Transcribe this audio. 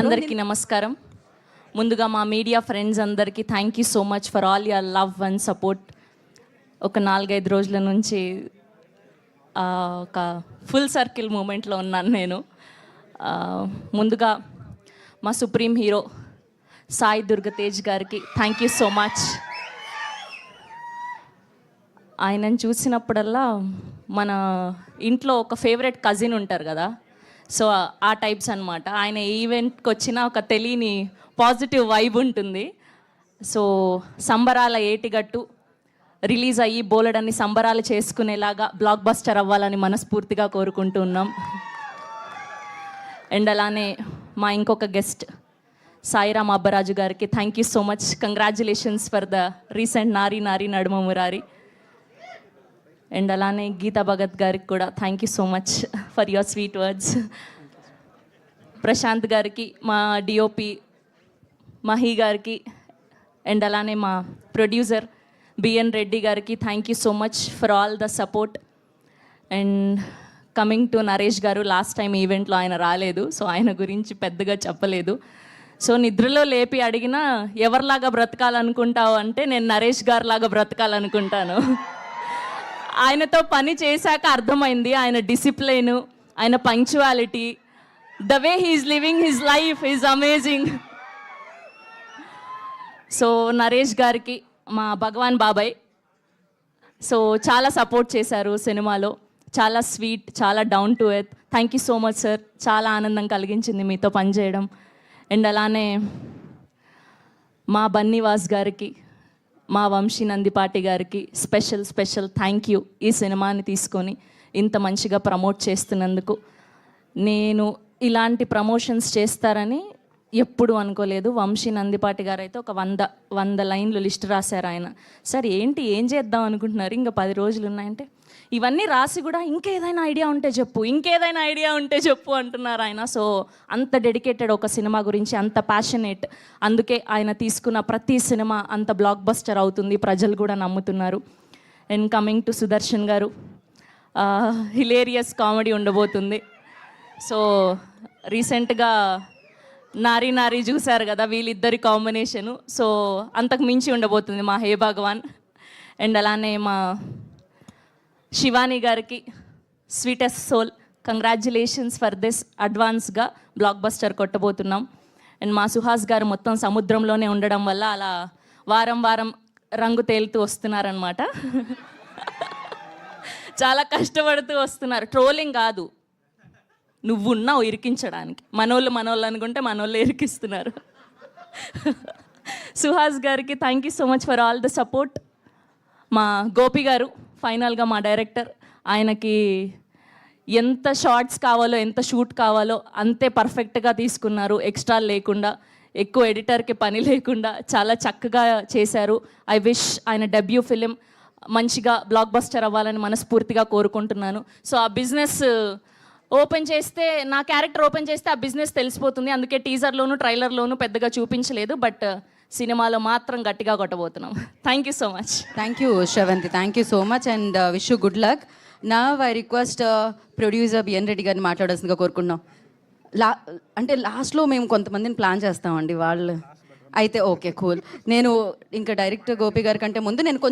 అందరికీ నమస్కారం. ముందుగా మా మీడియా ఫ్రెండ్స్ అందరికీ thank you so much for all your love and support ఒక నాలుగైదు రోజుల నుంచి ఒక ఫుల్ సర్కిల్ మూమెంట్లో ఉన్నాను నేను. ముందుగా మా సుప్రీం హీరో సాయి దుర్గతేజ్ గారికి థ్యాంక్ యూ సో మచ్ ఆయనను చూసినప్పుడల్లా మన ఇంట్లో ఒక ఫేవరెట్ కజిన్ ఉంటారు కదా సో ఆ టైప్స్ అన్నమాట. ఆయన ఈవెంట్కి వచ్చిన ఒక తెలియని పాజిటివ్ వైబ్ ఉంటుంది. సో సంబరాల ఏటిగట్టు రిలీజ్ అయ్యి బోలెడన్ని సంబరాలు చేసుకునేలాగా బ్లాక్ బస్టర్ అవ్వాలని మనస్ఫూర్తిగా కోరుకుంటూ ఉన్నాం. అండ్ అలానే మా ఇంకొక గెస్ట్ సాయిరామ్ అబ్బరాజు గారికి thank you so much. Congratulations for the recent Nari Nari Naduma Murari. And అలానే గీతా భగత్ గారికి కూడా thank you so much for your sweet words Prashanth గారికి మా డిఓపి మహి గారికి అండ్ అలానే మా ప్రొడ్యూసర్ బిఎన్ రెడ్డి గారికి thank you so much for all the support and coming to Naresh గారు లాస్ట్ టైం ఈవెంట్లో ఆయన రాలేదు సో ఆయన గురించి పెద్దగా చెప్పలేదు. సో నిద్రలో లేపి అడిగినా ఎవరిలాగా బ్రతకాలనుకుంటావు? అంటే నేను నరేష్ గారిలాగా బ్రతకాలనుకుంటాను. ఆయనతో పని చేశాక అర్థమైంది ఆయన డిసిప్లైన్ ఆయన punctuality. The way he's living his life is amazing. So Naresh గారికి మా భగవాన్ బాబాయ్ సో చాలా సపోర్ట్ చేశారు సినిమాలో. చాలా స్వీట్ చాలా down to earth. Thank you so much sir. చాలా ఆనందం కలిగించింది మీతో పనిచేయడం. అండ్ అలానే మా బన్నీవాస్ గారికి మా వంశీ నందిపాటి గారికి స్పెషల్ స్పెషల్ థ్యాంక్ యూ ఈ సినిమాని తీసుకొని ఇంత మంచిగా ప్రమోట్ చేస్తున్నందుకు. నేను ఇలాంటి ప్రమోషన్స్ చేస్తారని ఎప్పుడు అనుకోలేదు. వంశీ నందిపాటి గారు అయితే ఒక వంద వంద లైన్లు లిస్ట్ రాశారు ఆయన. సార్ ఏంటి ఏం చేద్దాం అనుకుంటున్నారు? ఇంకా పది రోజులు ఉన్నాయంటే ఇవన్నీ రాసి కూడా ఇంకేదైనా ఐడియా ఉంటే చెప్పు ఇంకేదైనా ఐడియా ఉంటే చెప్పు అంటున్నారు ఆయన. సో అంత డెడికేటెడ్ ఒక సినిమా గురించి అంత ప్యాషనేట్ అందుకే ఆయన తీసుకున్న ప్రతి సినిమా అంత బ్లాక్ బస్టర్ అవుతుంది. ప్రజలు కూడా నమ్ముతున్నారు. అండ్ కమింగ్ టు సుదర్శన్ గారు హిలేరియస్ కామెడీ ఉండబోతుంది. సో రీసెంట్గా నారీ నారీ చూశారు కదా వీళ్ళిద్దరి కాంబినేషను. సో అంతకు మించి ఉండబోతుంది మా హే భగవాన్. అండ్ అలానే మా శివాని గారికి sweetest soul. Congratulations for this అడ్వాన్స్గా బ్లాక్ బస్టర్ కొట్టబోతున్నాం. అండ్ మా సుహాస్ గారు మొత్తం సముద్రంలోనే ఉండడం వల్ల అలా వారం వారం రంగు తేలుతూ వస్తున్నారనమాట చాలా కష్టపడుతూ వస్తున్నారు. ట్రోలింగ్ కాదు. నువ్వున్నావు ఇరికించడానికి. మనోళ్ళు మనోళ్ళు అనుకుంటే మనోళ్ళు ఇరికిస్తున్నారు. సుహాస్ గారికి thank you so much for all the support మా గోపి గారు ఫైనల్గా మా డైరెక్టర్ ఆయనకి ఎంత షార్ట్స్ కావాలో ఎంత షూట్ కావాలో అంతే పర్ఫెక్ట్గా తీసుకున్నారు. ఎక్స్ట్రా లేకుండా ఎక్కువ ఎడిటర్కి పని లేకుండా చాలా చక్కగా చేశారు. ఐ విష్ ఆయన డెబ్యూ ఫిలిం మంచిగా బ్లాక్ బస్టర్ అవ్వాలని మనస్ఫూర్తిగా కోరుకుంటున్నాను. సో ఆ బిజినెస్ ఓపెన్ చేస్తే నా క్యారెక్టర్ ఓపెన్ చేస్తే ఆ బిజినెస్ తెలిసిపోతుంది. అందుకే టీజర్లోను ట్రైలర్లోను పెద్దగా చూపించలేదు. బట్ uh, సినిమాలో మాత్రం గట్టిగా కొట్టబోతున్నాం. Thank you so much thank you Shravanthi thank you so much and wish you good luck నా I request producer BN Reddy గారిని మాట్లాడాల్సిందిగా కోరుకున్నాం లా అంటే లాస్ట్లో మేము కొంతమందిని ప్లాన్ చేస్తామండి వాళ్ళు. అయితే ఓకే కూల్ నేను ఇంకా డైరెక్టర్ గోపి గారి కంటే ముందు నేను కొంచెం